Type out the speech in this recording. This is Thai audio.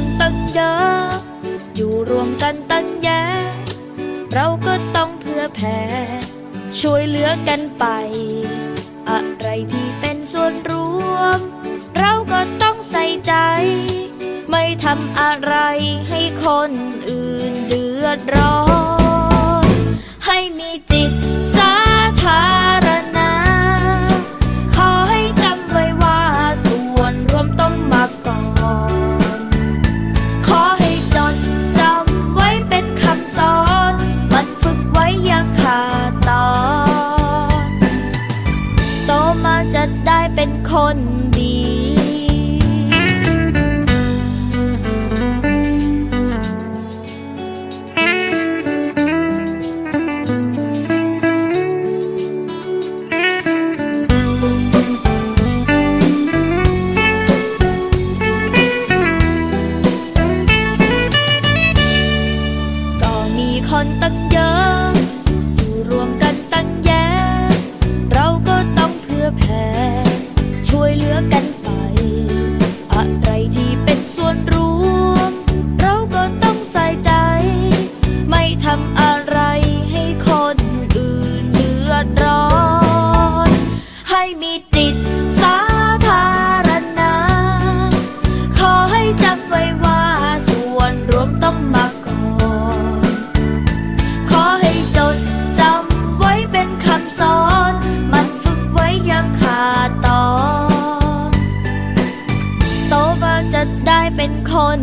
คนตั้งเยอะ อยู่รวมกันตั้งแยะ เราก็ต้องเพื่อแผ่ช่วยเหลือกันไป อะไรที่เป็นส่วนรวม เราก็ต้องใส่ใจ ไม่ทำอะไรให้คนอื่นเดือดร้อน คนำอะไรให้คนอื่นเดือดร้อน ให้มีจิตสาธารณะ ขอให้จำไว้ว่าส่วนรวมต้องมาก่อน ขอให้จดจำไว้เป็นคำสอน มันฝึกไว้ยังขาดตอนโตมาจะได้เป็นคน